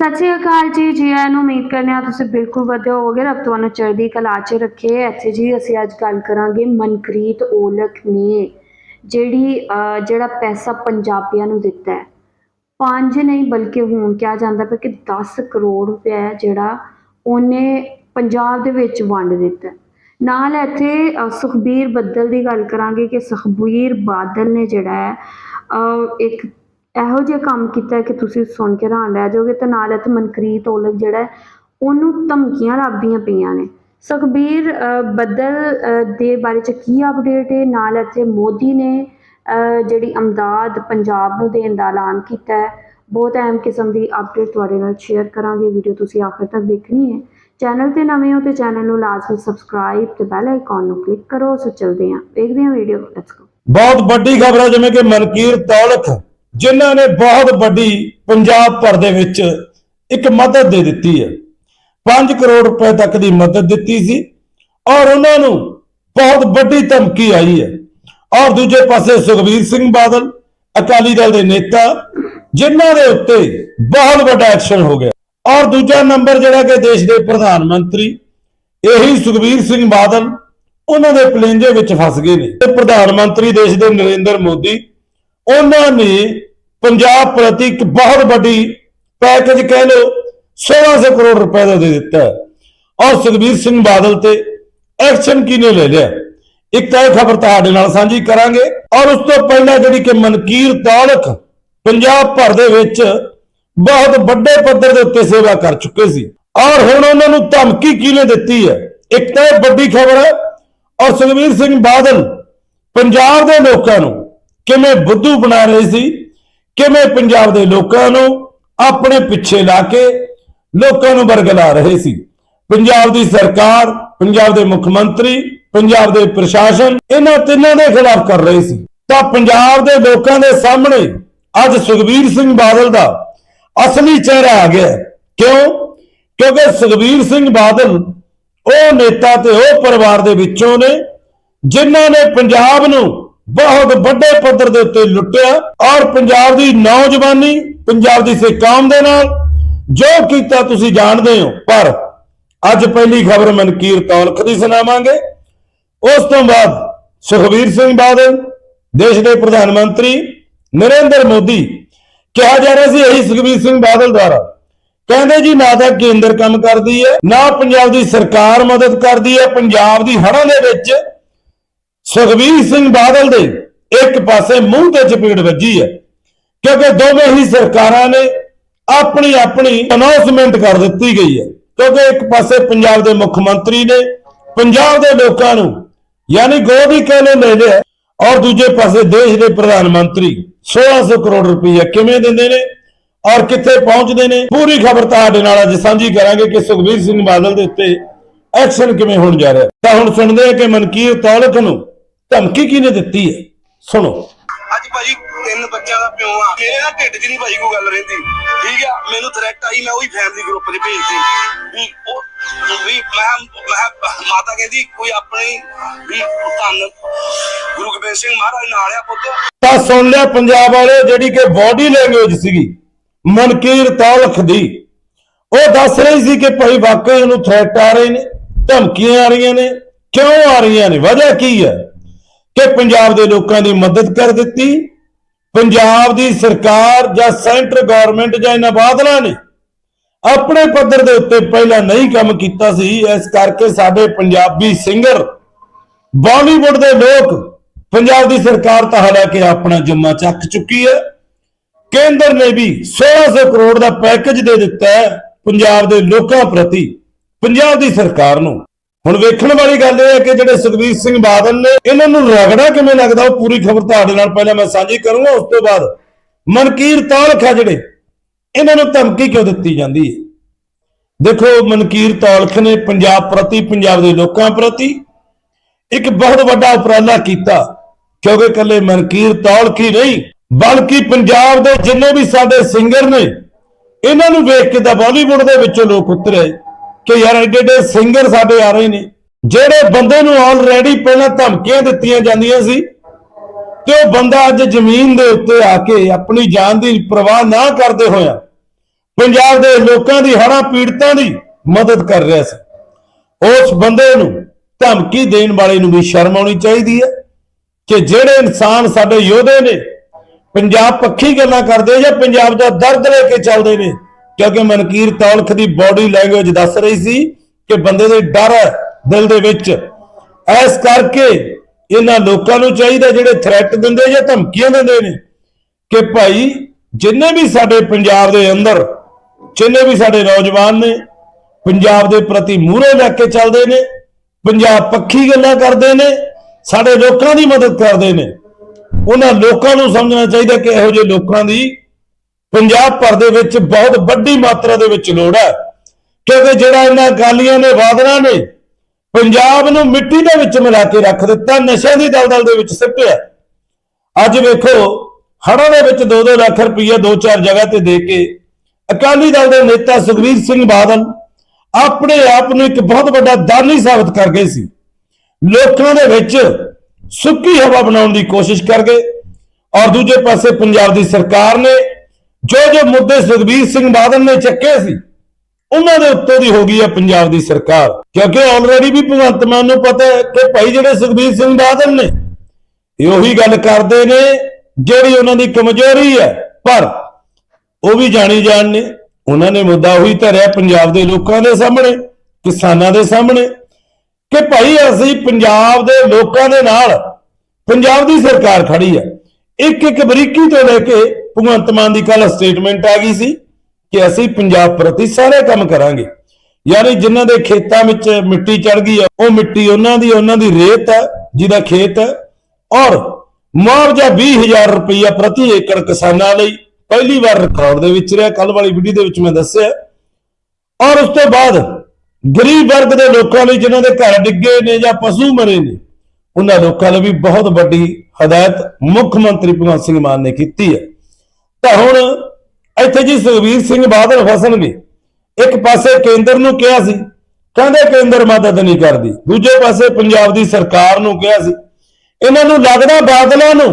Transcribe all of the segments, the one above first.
ਸਤਿ ਸ਼੍ਰੀ ਅਕਾਲ ਜੀ ਜੀ ਆਇਆਂ ਨੂੰ ਉਮੀਦ ਕਰਨੇ ਆ ਤੁਸੀਂ ਬਿਲਕੁਲ ਵਧੀਆ ਹੋਵੋਗੇ। ਰੱਬ ਤੁਹਾਨੂੰ ਚੜ੍ਹਦੀ ਕਲਾ 'ਚ ਰੱਖੇ। ਇੱਥੇ ਜੀ ਅਸੀਂ ਅੱਜ ਗੱਲ ਕਰਾਂਗੇ ਮਨਕ੍ਰੀਤ ਔਲਖ ਨੇ ਜਿਹੜੀ ਜਿਹੜਾ ਪੈਸਾ ਪੰਜਾਬੀਆਂ ਨੂੰ ਦਿੱਤਾ ਹੈ। ਪੰਜ ਨਹੀਂ ਬਲਕਿ ਹੁਣ ਕਿਹਾ ਜਾਂਦਾ ਪਿਆ ਕਿ 10 ਕਰੋੜ ਰੁਪਏ ਜਿਹੜਾ ਉਹਨੇ ਪੰਜਾਬ ਦੇ ਵਿੱਚ ਵੰਡ ਦਿੱਤਾ ਨਾਲ ਇੱਥੇ ਸੁਖਬੀਰ ਬੱਦਲ ਦੀ ਗੱਲ ਕਰਾਂਗੇ ਕਿ ਸੁਖਬੀਰ ਬਾਦਲ ਨੇ ਜਿਹੜਾ ਹੈ ਅਹ, ਇੱਕ ਇਹੋ ਜਿਹਾ ਕੰਮ ਕੀਤਾ ਕਿ ਤੁਸੀਂ ਸੁਣ ਕੇ ਹੈਰਾਨ ਰਹਿ ਜਾਓਗੇ ਤੇ ਨਾਲ ਇੱਥੇ ਮਨਕ੍ਰੀਤ ਔਲਖ ਜਿਹੜਾ ਉਹਨੂੰ ਧਮਕੀਆਂ ਲੱਭਦੀਆਂ ਪਈਆਂ ਨੇ। ਸੁਖਬੀਰ ਬੱਦਲ ਦੇ ਬਾਰੇ ਚ ਕੀ ਅਪਡੇਟ ਹੈ? ਨਾਲ ਇੱਥੇ ਮੋਦੀ ਨੇ ਜਿਹੜੀ ਅਮਦਾਦ ਪੰਜਾਬ ਨੂੰ ਦੇਣ ਦਾ ਐਲਾਨ ਕੀਤਾ ਹੈ। ਬਹੁਤ ਅਹਿਮ ਕਿਸਮ ਦੀ ਅਪਡੇਟ ਤੁਹਾਡੇ ਨਾਲ ਸ਼ੇਅਰ ਕਰਾਂਗੇ। ਵੀਡੀਓ ਤੁਸੀਂ ਆਖਰ ਤੱਕ ਦੇਖਣੀ ਹੈ। ਚੈਨਲ ਤੇ ਨਵੇਂ ਹੋ ਤੇ ਚੈਨਲ ਨੂੰ ਲਾਜ਼ਮੀ ਸਬਸਕ੍ਰਾਈਬ ਤੇ ਬੈਲ ਆਈਕਨ ਨੂੰ ਕਲਿੱਕ ਕਰੋ। ਸੋ ਚਲਦੇ ਹਾਂ, ਵੇਖਦੇ ਹਾਂ ਵੀਡੀਓ ਲੈਟਸ ਗੋ ਬਹੁਤ ਵੱਡੀ ਖਬਰ ਹੈ, ਜਿਵੇਂ ਕਿ ਮਨਕੀਰ ਤੌਲਖ ਜਿਨ੍ਹਾਂ ਨੇ ਬਹੁਤ ਵੱਡੀ ਪੰਜਾਬ ਭਰ ਦੇ ਵਿੱਚ ਇੱਕ ਮਦਦ ਦੇ ਦਿੱਤੀ ਹੈ। 5 ਕਰੋੜ ਰੁਪਏ ਤੱਕ ਦੀ ਮਦਦ ਦਿੱਤੀ ਸੀ ਔਰ ਉਹਨਾਂ ਨੂੰ ਬਹੁਤ ਵੱਡੀ ਧਮਕੀ ਆਈ ਹੈ। ਔਰ ਦੂਜੇ ਪਾਸੇ ਸੁਖਬੀਰ ਸਿੰਘ ਬਾਦਲ, ਅਕਾਲੀ ਦਲ ਦੇ ਨੇਤਾ, ਜਿਨ੍ਹਾਂ ਦੇ ਉੱਤੇ ਬਹੁਤ ਵੱਡਾ ਐਕਸ਼ਨ ਹੋ ਗਿਆ। ਔਰ ਦੂਜਾ ਨੰਬਰ ਜਿਹੜਾ ਕਿ ਦੇਸ਼ ਦੇ ਪ੍ਰਧਾਨ ਮੰਤਰੀ, ਇਹੀ ਸੁਖਬੀਰ ਸਿੰਘ ਬਾਦਲ, ਉਹਨਾਂ ਦੇ ਪਲੇਂਜੇ ਵਿੱਚ ਫਸ ਗਏ ਨੇ। ਤੇ ਪ੍ਰਧਾਨ ਮੰਤਰੀ ਦੇਸ਼ ਦੇ ਨਰਿੰਦਰ ਮੋਦੀ ਉਹਨਾਂ ਨੇ ਪੰਜਾਬ ਪ੍ਰਤੀ ਇੱਕ ਬਹੁਤ ਵੱਡੀ ਪੈਕੇਜ ਕਹਿ ਲਓ 1600 ਕਰੋੜ ਰੁਪਏ ਦਾ ਦੇ ਦਿੱਤਾ। ਹੈ। ਔਰ ਸੁਖਬੀਰ ਸਿੰਘ ਬਾਦਲ ਤੇ ਐਕਸ਼ਨ ਕਿਹਨੇ ਲੈ ਲਿਆ? ਇੱਕ ਤਾਂ ਇਹ ਖਬਰ ਤੁਹਾਡੇ ਨਾਲ ਸਾਂਝੀ ਕਰਾਂਗੇ। ਔਰ ਉਸ ਤੋਂ ਪਹਿਲਾਂ ਜਿਹੜੀ ਕਿ ਮਨਕੀਰ ਤਾਲਕ ਪੰਜਾਬ ਭਰ ਦੇ ਵਿੱਚ ਬਹੁਤ ਵੱਡੇ ਪੱਧਰ ਦੇ ਉੱਤੇ ਸੇਵਾ ਕਰ ਚੁੱਕੇ ਸੀ। ਔਰ ਹੁਣ ਉਹਨਾਂ ਨੂੰ ਧਮਕੀ ਕਿਹਨੇ ਦਿੱਤੀ ਹੈ? ਇੱਕ ਤਾਂ ਇਹ ਵੱਡੀ ਖਬਰ ਹੈ। ਔਰ ਸੁਖਬੀਰ ਸਿੰਘ ਬਾਦਲ ਪੰਜਾਬ ਦੇ ਲੋਕਾਂ ਨੂੰ ਕਿਵੇਂ ਬੁੱਧੂ ਬਣਾ ਰਹੇ ਸੀ, ਕਿਵੇਂ ਪੰਜਾਬ ਦੇ ਲੋਕਾਂ ਨੂੰ ਆਪਣੇ ਪਿੱਛੇ ਲਾ ਕੇ ਲੋਕਾਂ ਨੂੰ ਬਰਗਲਾ ਰਹੇ ਸੀ। ਪੰਜਾਬ ਦੀ ਸਰਕਾਰ, ਪੰਜਾਬ ਦੇ ਮੁੱਖ ਮੰਤਰੀ, ਪੰਜਾਬ ਦੇ ਪ੍ਰਸ਼ਾਸਨ, ਇਹਨਾਂ ਤਿੰਨਾਂ ਦੇ ਖਿਲਾਫ ਕਰ ਰਹੇ ਸੀ। ਤਾਂ ਪੰਜਾਬ ਦੇ ਲੋਕਾਂ ਦੇ ਸਾਹਮਣੇ ਅੱਜ ਸੁਖਬੀਰ ਸਿੰਘ ਬਾਦਲ ਦਾ ਅਸਲੀ ਚਿਹਰਾ ਆ ਗਿਆ ਕਿਉਂ? ਕਿਉਂਕਿ ਸੁਖਬੀਰ ਸਿੰਘ ਬਾਦਲ ਉਹ ਨੇਤਾ ਤੇ ਉਹ ਪਰਿਵਾਰ ਦੇ ਵਿੱਚੋਂ ਨੇ, ਜਿਨ੍ਹਾਂ ਨੇ ਪੰਜਾਬ ਨੂੰ ਬਹੁਤ ਵੱਡੇ ਪੱਧਰ ਦੇ ਉੱਤੇ ਲੁੱਟਿਆ ਔਰ ਪੰਜਾਬ ਦੀ ਨੌਜਵਾਨੀ, ਪੰਜਾਬ ਦੀ ਸਿੱਖ ਦੇ ਨਾਲ ਜੋ ਕੀਤਾ ਤੁਸੀਂ ਜਾਣਦੇ ਹੋ। ਪਰ ਅੱਜ ਪਹਿਲੀ ਖਬਰ ਮਨਕੀਰ ਤੌਲਖ ਦੀ ਸੁਣਾਵਾਂਗੇ। ਉਸ ਤੋਂ ਬਾਅਦ ਸੁਖਬੀਰ ਸਿੰਘ ਬਾਦਲ, ਦੇਸ਼ ਦੇ ਪ੍ਰਧਾਨ ਮੰਤਰੀ ਨਰਿੰਦਰ ਮੋਦੀ ਕਿਹਾ ਜਾ ਰਿਹਾ ਸੀ, ਇਹੀ ਸੁਖਬੀਰ ਸਿੰਘ ਬਾਦਲ ਦੁਆਰਾ। ਕਹਿੰਦੇ ਜੀ, ਨਾ ਤਾਂ ਕੇਂਦਰ ਕੰਮ ਕਰਦੀ ਹੈ, ਨਾ ਪੰਜਾਬ ਦੀ ਸਰਕਾਰ ਮਦਦ ਕਰਦੀ ਹੈ, ਪੰਜਾਬ ਦੀ ਹੜ੍ਹਾਂ ਦੇ ਵਿੱਚ ਸੁਖਬੀਰ ਸਿੰਘ ਬਾਦਲ ਦੇ ਇੱਕ ਪਾਸੇ ਮੂੰਹ ਤੇ ਚਪੇੜ ਵੱਜੀ ਹੈ, ਕਿਉਂਕਿ ਦੋਵੇਂ ਹੀ ਸਰਕਾਰਾਂ ਨੇ ਆਪਣੀ ਆਪਣੀ ਅਨਾਉਂਸਮੈਂਟ ਕਰ ਦਿੱਤੀ ਗਈ ਹੈ, ਕਿਉਂਕਿ ਇੱਕ ਪਾਸੇ ਪੰਜਾਬ ਦੇ ਮੁੱਖ ਮੰਤਰੀ ਨੇ ਪੰਜਾਬ ਦੇ ਲੋਕਾਂ ਨੂੰ ਯਾਨੀ ਗੋਦੀ ਕਹਿੰਦੇ ਲੈ ਲਿਆ ਔਰ ਦੂਜੇ ਪਾਸੇ ਦੇਸ਼ ਦੇ ਪ੍ਰਧਾਨ ਮੰਤਰੀ 1600 ਕਰੋੜ ਰੁਪਏ ਕਿਵੇਂ ਦਿੰਦੇ ਨੇ ਔਰ ਕਿੱਥੇ ਪਹੁੰਚਦੇ ਨੇ, ਪੂਰੀ ਖਬਰ ਤੁਹਾਡੇ ਨਾਲ ਅੱਜ ਸਾਂਝੀ ਕਰਾਂਗੇ ਕਿ ਸੁਖਬੀਰ ਸਿੰਘ ਬਾਦਲ ਦੇ ਉੱਤੇ ਐਕਸ਼ਨ ਕਿਵੇਂ ਹੋਣ ਜਾ ਰਿਹਾ ਤਾਂ ਹੁਣ ਸੁਣਦੇ ਹਾਂ ਕਿ ਮਨਕੀਰ ਤੌਲਖ ਨੂੰ ਧਮਕੀ ਕਿਹਨੇ ਦਿੱਤੀ ਹੈ? ਸੁਣੋ। ਅੱਜ ਭਾਜੀ ਤਿੰਨ ਬੱਚਿਆਂ ਦਾ ਪਿਓ ਆ। ਮੇਰੇ ਨਾਲ ਢਿੱਡ 'ਚ ਨਹੀਂ ਭਾਜੀ ਕੋਈ ਗੱਲ ਰਹਿੰਦੀ। ਠੀਕ ਆ? ਮੈਨੂੰ ਥ੍ਰੈਟ ਆਈ ਮੈਂ ਉਹੀ ਫੈਮਿਲੀ ਗਰੁੱਪ 'ਚ ਭੇਜਤੀ। ਵੀ ਉਹ ਵੀ ਮੈਂ ਮੈਂ ਮਾਤਾ ਕਹਿੰਦੀ ਕੋਈ ਆਪਣੀ ਵੀ ਧੰਨ ਗੁਰੂ ਗੋਬਿੰਦ ਸਿੰਘ ਮਹਾਰਾਜ ਨਾਲ ਆ ਪੁੱਤ। ਤਾਂ ਸੁਣ ਲਿਆ ਪੰਜਾਬ ਵਾਲੇ ਜਿਹੜੀ ਕਿ ਬਾਡੀ ਲੈਂਗੁਏਜ ਸੀਗੀ ਮਨਕੀਰ ਤੌਲਖ ਦੀ। ਉਹ ਦੱਸ ਰਹੀ ਸੀ ਕਿ ਭਾਈ ਵਾਕਈ ਉਹਨੂੰ ਥ੍ਰੈਟ ਆ ਰਹੇ ਨੇ ਧਮਕੀਆਂ ਆ ਰਹੀਆਂ ਨੇ। ਕਿਉਂ ਆ ਰਹੀਆਂ ਨੇ? ਵਜ੍ਹਾ ਕੀ ਹੈ? ਕਿ ਪੰਜਾਬ ਦੇ ਲੋਕਾਂ ਦੀ ਮਦਦ ਕਰ ਦਿੱਤੀ? ਪੰਜਾਬ ਦੀ ਸਰਕਾਰ ਜਾਂ ਸੈਂਟਰ ਗਵਰਨਮੈਂਟ ਜਾਂ ਇਹਨਾਂ ਬਾਦਲਾਂ ਨੇ ਆਪਣੇ ਪੱਧਰ ਦੇ ਉੱਤੇ ਪਹਿਲਾਂ ਨਹੀਂ ਕੰਮ ਕੀਤਾ ਸੀ, ਇਸ ਕਰਕੇ ਸਾਡੇ ਪੰਜਾਬੀ ਸਿੰਗਰ, ਬਾਲੀਵੁੱਡ ਦੇ ਲੋਕ ਪੰਜਾਬ ਦੀ ਸਰਕਾਰ ਤਾਂ ਹਾਲਾਂਕਿ ਆਪਣਾ ਜੁਮਾ ਚੱਕ ਚੁੱਕੀ ਹੈ। ਕੇਂਦਰ ਨੇ ਵੀ 1600 ਕਰੋੜ ਦਾ ਪੈਕੇਜ ਦੇ ਦਿੱਤਾ ਹੈ ਪੰਜਾਬ ਦੇ ਲੋਕਾਂ ਪ੍ਰਤੀ, ਪੰਜਾਬ ਦੀ ਸਰਕਾਰ ਨੂੰ। ਹੁਣ ਵੇਖਣ ਵਾਲੀ ਗੱਲ ਇਹ ਹੈ ਕਿ ਜਿਹੜੇ ਸੁਖਬੀਰ ਸਿੰਘ ਬਾਦਲ ਨੇ, ਇਹਨਾਂ ਨੂੰ ਰਗੜਾ ਕਿਵੇਂ ਲੱਗਦਾ, ਉਹ ਪੂਰੀ ਖਬਰ ਤੁਹਾਡੇ ਨਾਲ ਪਹਿਲਾਂ ਮੈਂ ਸਾਂਝੀ ਕਰੂੰਗਾ, ਉਸ ਤੋਂ ਬਾਅਦ ਮਨਕੀਰ ਤੌਲਖ ਹੈ ਜਿਹੜੇ, ਇਹਨਾਂ ਨੂੰ ਧਮਕੀ ਕਿਉਂ ਦਿੱਤੀ ਜਾਂਦੀ ਹੈ? ਦੇਖੋ, ਮਨਕੀਰ ਤੌਲਖ ਨੇ ਪੰਜਾਬ ਪ੍ਰਤੀ, ਪੰਜਾਬ ਦੇ ਲੋਕਾਂ ਪ੍ਰਤੀ ਇੱਕ ਬਹੁਤ ਵੱਡਾ ਉਪਰਾਲਾ ਕੀਤਾ, ਕਿਉਂਕਿ ਇਕੱਲੇ ਮਨਕੀਰ ਤੌਲਖ ਹੀ ਨਹੀਂ, ਬਲਕਿ ਪੰਜਾਬ ਦੇ ਜਿੰਨੇ ਵੀ ਸਾਡੇ ਸਿੰਗਰ ਨੇ, ਇਹਨਾਂ ਨੂੰ ਵੇਖ ਕੇ ਤਾਂ ਬਾਲੀਵੁੱਡ ਦੇ ਵਿੱਚੋਂ ਲੋਕ ਉਤਰੇ। ਕਿ ਯਾਰ ਐਡੇ ਐਡੇ ਸਿੰਗਰ ਸਾਡੇ ਆ ਰਹੇ ਨੇ। ਜਿਹੜੇ ਬੰਦੇ ਨੂੰ ਆਲਰੇਡੀ ਪਹਿਲਾਂ ਧਮਕੀਆਂ ਦਿੱਤੀਆਂ ਜਾਂਦੀਆਂ ਸੀ, ਤੇ ਉਹ ਬੰਦਾ ਅੱਜ ਜ਼ਮੀਨ ਦੇ ਉੱਤੇ ਆ ਕੇ ਆਪਣੀ ਜਾਨ ਦੀ ਪਰਵਾਹ ਨਾ ਕਰਦੇ ਹੋਇਆ ਪੰਜਾਬ ਦੇ ਲੋਕਾਂ ਦੀ ਹੜ੍ਹਾਂ ਪੀੜਤਾਂ ਦੀ ਮਦਦ ਕਰ ਰਿਹਾ ਸੀ। ਉਸ ਬੰਦੇ ਨੂੰ ਧਮਕੀ ਦੇਣ ਵਾਲੇ ਨੂੰ ਵੀ ਸ਼ਰਮ ਆਉਣੀ ਚਾਹੀਦੀ ਹੈ ਕਿ ਜਿਹੜੇ ਇਨਸਾਨ ਸਾਡੇ ਯੋਧੇ ਨੇ, ਪੰਜਾਬ ਪੱਖੀ ਗੱਲਾਂ ਕਰਦੇ ਜਾਂ ਪੰਜਾਬ ਦਾ ਦਰਦ ਲੈ ਕੇ ਚੱਲਦੇ ਨੇ ਕਿਉਂਕਿ ਮਨਕੀਰ ਤੌਲਖ ਦੀ ਬਾਡੀ ਲੈਂਗੁਏਜ ਦੱਸ ਰਹੀ ਸੀ ਕਿ ਬੰਦੇ ਦੇ ਡਰ ਹੈ ਦਿਲ ਦੇ ਵਿੱਚ। ਐਸ ਕਰਕੇ ਇਹਨਾਂ ਲੋਕਾਂ ਨੂੰ ਚਾਹੀਦਾ ਜਿਹੜੇ ਥ੍ਰੈਟ ਦਿੰਦੇ ਜਾਂ ਧਮਕੀਆਂ ਦਿੰਦੇ ਨੇ ਕਿ ਭਾਈ ਜਿੰਨੇ ਵੀ ਸਾਡੇ ਪੰਜਾਬ ਦੇ ਅੰਦਰ, ਜਿੰਨੇ ਵੀ ਸਾਡੇ ਨੌਜਵਾਨ ਨੇ, ਪੰਜਾਬ ਦੇ ਪ੍ਰਤੀ ਮੂਹਰੇ ਲੈ ਕੇ ਚੱਲਦੇ ਨੇ, ਪੰਜਾਬ ਪੱਖੀ ਗੱਲਾਂ ਕਰਦੇ ਨੇ, ਸਾਡੇ ਲੋਕਾਂ ਦੀ ਮਦਦ ਕਰਦੇ ਨੇ। ਉਹਨਾਂ ਲੋਕਾਂ ਨੂੰ ਸਮਝਣਾ ਚਾਹੀਦਾ ਕਿ ਇਹੋ ਜਿਹੇ ਲੋਕਾਂ ਦੀ ਪੰਜਾਬ ਭਰ ਦੇ ਵਿੱਚ ਬਹੁਤ ਵੱਡੀ ਮਾਤਰਾ ਦੇ ਵਿੱਚ ਲੋੜ ਹੈ। ਕਿਉਂਕਿ ਜਿਹੜਾ ਇਹਨਾਂ ਗਾਲੀਆਂ ਨੇ ਵਾਦਨਾ ਨੇ ਪੰਜਾਬ ਨੂੰ ਮਿੱਟੀ ਦੇ ਵਿੱਚ ਮਿਲਾ ਕੇ ਰੱਖ ਦਿੱਤਾ, ਨਸ਼ਿਆਂ ਦੀ ਦਲਦਲ ਦੇ ਵਿੱਚ ਸਿੱਟਿਆ ਅੱਜ ਵੇਖੋ, ਹੜ੍ਹਾਂ ਦੇ ਵਿੱਚ 2-2 ਲੱਖ ਰੁਪਈਆ ਦੋ ਚਾਰ ਜਗ੍ਹਾ ਤੇ ਦੇ ਕੇ ਅਕਾਲੀ ਦਲ ਦੇ ਨੇਤਾ ਸੁਖਬੀਰ ਸਿੰਘ ਬਾਦਲ ਆਪਣੇ ਆਪ ਨੂੰ ਇੱਕ ਬਹੁਤ ਵੱਡਾ ਦਾਨੀ ਸਾਬਤ ਕਰ ਗਏ ਸੀ। ਲੋਕਾਂ ਦੇ ਵਿੱਚ ਸੁੱਕੀ ਹਵਾ ਬਣਾਉਣ ਦੀ ਕੋਸ਼ਿਸ਼ ਕਰ ਗਏ ਔਰ ਦੂਜੇ ਪਾਸੇ ਪੰਜਾਬ ਦੀ ਸਰਕਾਰ ਨੇ ਜੋ ਜੋ ਮੁੱਦੇ ਸੁਖਬੀਰ ਸਿੰਘ ਬਾਦਲ ਨੇ ਚੱਕੇ ਸੀ, ਉਹਨਾਂ ਦੇ ਉੱਤੇ ਦੀ ਹੋ ਗਈ ਹੈ ਪੰਜਾਬ ਦੀ ਸਰਕਾਰ। ਕਿਉਂਕਿ ਆਲਰੇਡੀ ਵੀ ਭਗਵੰਤ ਮਾਨ ਨੂੰ ਪਤਾ ਹੈ ਕਿ ਭਾਈ ਜਿਹੜੇ ਸੁਖਬੀਰ ਸਿੰਘ ਬਾਦਲ ਨੇ, ਇਹ ਉਹੀ ਗੱਲ ਕਰਦੇ ਨੇ ਜਿਹੜੀ ਉਹਨਾਂ ਦੀ ਕਮਜ਼ੋਰੀ ਹੈ। ਪਰ ਉਹ ਵੀ ਜਾਣੀ ਜਾਣ ਨੇ, ਉਹਨਾਂ ਨੇ ਮੁੱਦਾ ਉਹੀ ਧਰਿਆ ਪੰਜਾਬ ਦੇ ਲੋਕਾਂ ਦੇ ਸਾਹਮਣੇ, ਕਿਸਾਨਾਂ ਦੇ ਸਾਹਮਣੇ, ਕਿ ਭਾਈ ਅਸੀਂ ਪੰਜਾਬ ਦੇ ਲੋਕਾਂ ਦੇ ਨਾਲ ਪੰਜਾਬ ਦੀ ਸਰਕਾਰ ਖੜੀ ਹੈ। ਇੱਕ ਇੱਕ ਬਰੀਕੀ ਤੋਂ ਲੈ ਕੇ ਭਗਵੰਤ ਮਾਨ ਦੀ ਕੱਲ ਸਟੇਟਮੈਂਟ ਆ ਗਈ ਸੀ ਕਿ ਅਸੀਂ ਪੰਜਾਬ ਪ੍ਰਤੀ ਸਾਰੇ ਕੰਮ ਕਰਾਂਗੇ। ਯਾਨੀ ਜਿਨ੍ਹਾਂ ਦੇ ਖੇਤਾਂ ਵਿੱਚ ਮਿੱਟੀ ਚੜ ਗਈ ਹੈ ਉਹ ਮਿੱਟੀ ਉਹਨਾਂ ਦੀ ਉਹਨਾਂ ਦੀ ਰੇਤ ਹੈ ਜਿਹਦਾ ਖੇਤ ਹੈ ਔਰ ਮੁਆਵਜ਼ਾ 20000 ਰੁਪਈਆ ਪ੍ਰਤੀ ਏਕੜ ਕਿਸਾਨਾਂ ਲਈ ਪਹਿਲੀ ਵਾਰ ਰਿਕਾਰਡ ਦੇ ਵਿੱਚ ਰਿਹਾ। ਕੱਲ ਵਾਲੀ ਵੀਡੀਓ ਦੇ ਵਿੱਚ ਮੈਂ ਦੱਸਿਆ। ਔਰ ਉਸ ਤੋਂ ਬਾਅਦ ਗਰੀਬ ਵਰਗ ਦੇ ਲੋਕਾਂ ਲਈ ਜਿਨ੍ਹਾਂ ਦੇ ਘਰ ਡਿੱਗੇ ਨੇ ਜਾਂ ਪਸ਼ੂ ਮਰੇ ਨੇ, ਉਹਨਾਂ ਲੋਕਾਂ ਲਈ ਵੀ ਬਹੁਤ ਵੱਡੀ ਹਦਾਇਤ ਮੁੱਖ ਮੰਤਰੀ ਭਗਵੰਤ ਸਿੰਘ ਮਾਨ ਨੇ ਕੀਤੀ ਹੈ। ਤਾਂ ਹੁਣ ਇੱਥੇ ਜੀ ਸੁਖਬੀਰ ਸਿੰਘ ਬਾਦਲ ਫਸਣਗੇ। ਇੱਕ ਪਾਸੇ ਕੇਂਦਰ ਨੂੰ ਕਿਹਾ ਸੀ, ਕਹਿੰਦੇ ਕੇਂਦਰ ਮਦਦ ਨਹੀਂ ਕਰਦੀ। ਦੂਜੇ ਪਾਸੇ ਪੰਜਾਬ ਦੀ ਸਰਕਾਰ ਨੂੰ ਕਿਹਾ ਸੀ, ਇਹਨਾਂ ਨੂੰ ਲੱਗਦਾ ਬਾਦਲਾਂ ਨੂੰ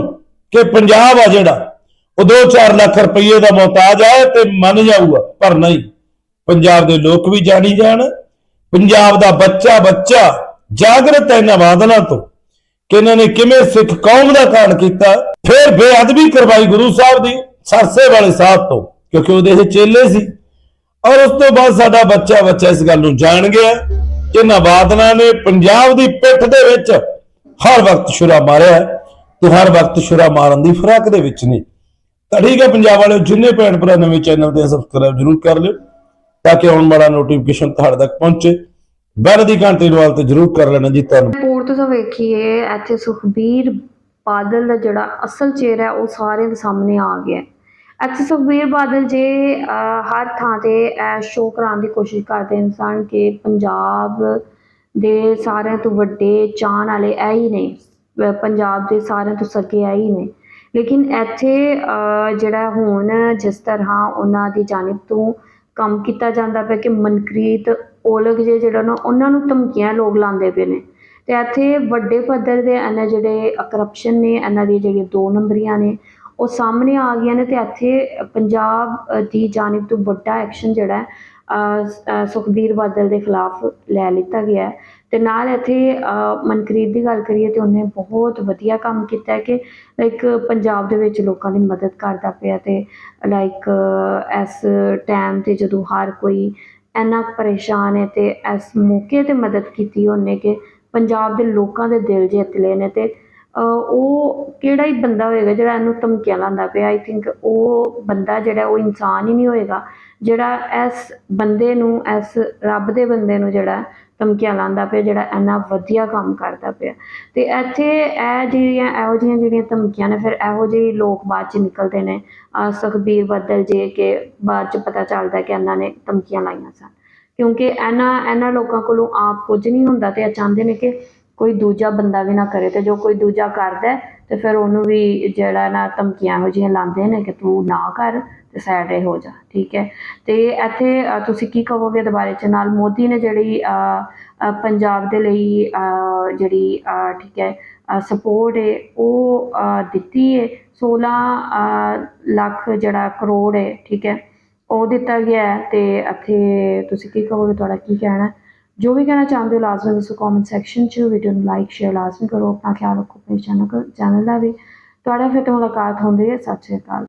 ਕਿ ਪੰਜਾਬ ਆ ਜਿਹੜਾ, ਉਹ 2-4 ਲੱਖ ਰੁਪਏ ਦਾ ਮੁਹਤਾਜ ਹੈ ਤੇ ਮੰਨ ਜਾਊਗਾ, ਪਰ ਨਹੀਂ। ਪੰਜਾਬ ਦੇ ਲੋਕ ਵੀ ਜਾਣੀ ਜਾਣ, ਪੰਜਾਬ ਦਾ ਬੱਚਾ ਬੱਚਾ ਜਾਗਰਤ ਹੈ ਇਹਨਾਂ ਬਾਦਲਾਂ ਤੋਂ, ਕਿ ਇਹਨਾਂ ਨੇ ਕਿਵੇਂ ਸਿੱਖ ਕੌਮ ਦਾ ਕਾਣ ਕੀਤਾ, ਫਿਰ ਬੇਅਦਬੀ ਕਰਵਾਈ ਗੁਰੂ ਸਾਹਿਬ ਦੀ। ਸਰਸੇ ਵਾਲੇ ਸਾਹਿਬ ਤੋਂ, ਕਿਉਂਕਿ ਉਹਦੇ ਇਹ ਚੇਲੇ ਸੀ। ਔਰ ਉਸ ਤੋਂ ਬਾਅਦ ਸਾਡਾ ਬੱਚਾ ਬੱਚਾ ਇਸ ਗੱਲ ਨੂੰ ਜਾਣ ਗਿਆ ਕਿ ਇਹਨਾਂ ਨੇ ਪੰਜਾਬ ਦੀ ਪਿੱਠ ਦੇ ਵਿੱਚ ਹਰ ਵਕਤ ਸ਼ੁਰਾ ਮਾਰਿਆ ਤੇ ਹਰ ਵਕਤ ਸ਼ੁਰਾ ਮਾਰਨ ਦੀ ਫਰਾਕ ਦੇ ਵਿੱਚ ਨੇ। ਤਾਂ ਠੀਕ ਹੈ, ਪੰਜਾਬ ਵਾਲਿਓ, ਜਿੰਨੇ ਭੈਣ ਭਰਾ ਨਵੇਂ ਚੈਨਲ ਤੇ ਸਬਸਕ੍ਰਾਈਬ ਜਰੂਰ ਕਰ ਲਿਓ, ਤਾਂ ਕਿ ਆਉਣ ਵਾਲਾ ਨੋਟੀਫਿਕੇਸ਼ਨ ਤੁਹਾਡੇ ਤੱਕ ਪਹੁੰਚੇ। ਬੈਲ ਦੀ ਘੰਟੀ ਨੂੰ ਵਾਲ ਤੇ ਜਰੂਰ ਕਰ ਲੈਣਾ ਜੀ ਤੁਹਾਨੂੰ ਰਿਪੋਰਟ ਤੋਂ ਵੇਖੀਏ, ਇੱਥੇ ਸੁਖਬੀਰ ਬਾਦਲ ਦਾ ਜਿਹੜਾ ਅਸਲ ਚਿਹਰਾ ਉਹ ਸਾਰਿਆਂ ਦੇ ਸਾਹਮਣੇ ਆ ਗਿਆ ਇੱਥੇ ਸੁਖਬੀਰ ਬਾਦਲ ਜੇ ਹਰ ਥਾਂ ਤੇ ਸ਼ੋਅ ਕਰਾਉਣ ਦੀ ਕੋਸ਼ਿਸ਼ ਕਰਦੇ ਇਨਸਾਨ ਕਿ ਪੰਜਾਬ ਦੇ ਸਾਰਿਆਂ ਤੋਂ ਵੱਡੇ ਚਾਹਣ ਵਾਲੇ ਇਹ ਹੀ ਨੇ। ਪੰਜਾਬ ਦੇ ਸਾਰਿਆਂ ਤੋਂ ਸਕੇ ਇਹ ਹੀ ਨੇ। ਲੇਕਿਨ ਇੱਥੇ ਜਿਹੜਾ ਹੁਣ ਜਿਸ ਤਰ੍ਹਾਂ ਉਹਨਾਂ ਦੀ ਜਾਣਬ ਤੋਂ ਕੰਮ ਕੀਤਾ ਜਾਂਦਾ ਪਿਆ ਕਿ ਮਨਕ੍ਰੀਤ ਔਲਖ ਜੇ ਜਿਹੜਾ ਨਾ, ਉਹਨਾਂ ਨੂੰ ਧਮਕੀਆਂ ਲੋਕ ਲਾਉਂਦੇ ਪਏ ਨੇ। ਅਤੇ ਇੱਥੇ ਵੱਡੇ ਪੱਧਰ ਦੇ ਇਹਨਾਂ ਜਿਹੜੇ ਕਰਪਸ਼ਨ ਨੇ ਇਹਨਾਂ ਦੀ ਜਿਹੜੀਆਂ ਦੋ ਨੰਬਰੀਆਂ ਨੇ ਉਹ ਸਾਹਮਣੇ ਆ ਗਈਆਂ ਨੇ ਅਤੇ ਇੱਥੇ ਪੰਜਾਬ ਦੀ ਜਾਣਬ ਤੋਂ ਵੱਡਾ ਐਕਸ਼ਨ ਜਿਹੜਾ ਸੁਖਬੀਰ ਬਾਦਲ ਦੇ ਖਿਲਾਫ ਲੈ ਲਿੱਤਾ ਗਿਆ ਅਤੇ ਨਾਲ ਇੱਥੇ ਅ, ਦੀ ਗੱਲ ਕਰੀਏ ਤਾਂ ਉਹਨੇ ਬਹੁਤ ਵਧੀਆ ਕੰਮ ਕੀਤਾ ਕਿ ਲਾਈਕ ਪੰਜਾਬ ਦੇ ਵਿੱਚ ਲੋਕਾਂ ਦੀ ਮਦਦ ਕਰਦਾ ਪਿਆ ਅਤੇ ਲਾਈਕ ਇਸ ਟਾਈਮ ਤੇ ਜਦੋਂ ਹਰ ਕੋਈ ਇੰਨਾ ਪਰੇਸ਼ਾਨ ਹੈ ਅਤੇ ਇਸ ਮੌਕੇ ਤੇ ਮਦਦ ਕੀਤੀ ਉਹਨੇ ਕਿ ਪੰਜਾਬ ਦੇ ਲੋਕਾਂ ਦੇ ਦਿਲ ਜਿੱਤ ਲਏ ਨੇ ਅਤੇ ਉਹ ਕਿਹੜਾ ਹੀ ਬੰਦਾ ਹੋਏਗਾ ਜਿਹੜਾ ਇਹਨੂੰ ਧਮਕੀਆਂ ਲਾਉਂਦਾ ਪਿਆ? ਆਈ ਥਿੰਕ ਉਹ ਬੰਦਾ ਜਿਹੜਾ ਉਹ ਇਨਸਾਨ ਹੀ ਨਹੀਂ ਹੋਏਗਾ ਜਿਹੜਾ ਇਸ ਬੰਦੇ ਨੂੰ, ਇਸ ਰੱਬ ਦੇ ਬੰਦੇ ਨੂੰ ਜਿਹੜਾ ਧਮਕੀਆਂ ਲਾਉਂਦਾ ਪਿਆ, ਜਿਹੜਾ ਇੰਨਾ ਵਧੀਆ ਕੰਮ ਕਰਦਾ ਪਿਆ। ਅਤੇ ਇੱਥੇ ਇਹ ਜਿਹੜੀਆਂ, ਇਹੋ ਜਿਹੀਆਂ ਜਿਹੜੀਆਂ ਧਮਕੀਆਂ ਨੇ, ਫਿਰ ਇਹੋ ਜਿਹੇ ਲੋਕ ਬਾਅਦ ਚ ਨਿਕਲਦੇ ਨੇ। ਸੁਖਬੀਰ ਬੱਦਲ ਜੇ ਕਿ ਬਾਅਦ ਚ ਪਤਾ ਚੱਲਦਾ ਕਿ ਇਹਨਾਂ ਨੇ ਧਮਕੀਆਂ ਲਾਈਆਂ ਸਨ। ਕਿਉਂਕਿ ਇਹਨਾਂ ਇਹਨਾਂ ਲੋਕਾਂ ਕੋਲੋਂ ਆਪ ਕੁਝ ਨਹੀਂ ਹੁੰਦਾ ਅਤੇ ਇਹ ਚਾਹੁੰਦੇ ਨੇ ਕਿ ਕੋਈ ਦੂਜਾ ਬੰਦਾ ਵੀ ਨਾ ਕਰੇ ਅਤੇ ਜੋ ਕੋਈ ਦੂਜਾ ਕਰਦਾ ਹੈ ਫਿਰ ਉਹਨੂੰ ਵੀ ਜਿਹੜਾ ਨਾ ਧਮਕੀਆਂ ਇਹੋ ਜਿਹੀਆਂ ਲਾਉਂਦੇ ਨੇ ਕਿ ਤੂੰ ਨਾ ਕਰ ਤੇ ਸਾਈਡ ਹੋ ਜਾ, ਠੀਕ ਹੈ। ਅਤੇ ਇੱਥੇ ਤੁਸੀਂ ਕੀ ਕਹੋਗੇ ਇਹਦੇ ਬਾਰੇ ਚ? ਨਾਲ ਮੋਦੀ ਨੇ ਜਿਹੜੀ ਪੰਜਾਬ ਦੇ ਲਈ ਜਿਹੜੀ ਠੀਕ ਹੈ ਸਪੋਰਟ ਹੈ ਉਹ ਦਿੱਤੀ ਹੈ ਸੋਲ੍ਹਾਂ ਲੱਖ ਜਿਹੜਾ ਕਰੋੜ ਹੈ ਠੀਕ ਹੈ। ਉਹ ਦਿੱਤਾ ਗਿਆ ਹੈ ਤੇ ਇੱਥੇ ਤੁਸੀਂ ਕੀ ਕਹੋਗੇ, ਤੁਹਾਡਾ ਕੀ ਕਹਿਣਾ ਜੋ ਵੀ ਕਹਿਣਾ ਚਾਹੁੰਦੇ ਹੋ, ਲਾਜ਼ਮੀ ਦੱਸੋ ਕਮੈਂਟ ਸੈਕਸ਼ਨ 'ਚ ਵੀਡੀਓ ਨੂੰ ਲਾਈਕ ਸ਼ੇਅਰ ਲਾਜ਼ਮੀ ਕਰੋ, ਆਪਣਾ ਖਿਆਲ ਰੱਖੋ, ਆਪਣੇ ਚੈਨਲ ਚੈਨਲ ਦਾ ਵੀ। ਤੁਹਾਡਾ ਫਿਰ ਤੋਂ ਮੁਲਾਕਾਤ ਹੁੰਦੀ ਹੈ, ਸਤਿ ਸ਼੍ਰੀ ਅਕਾਲ।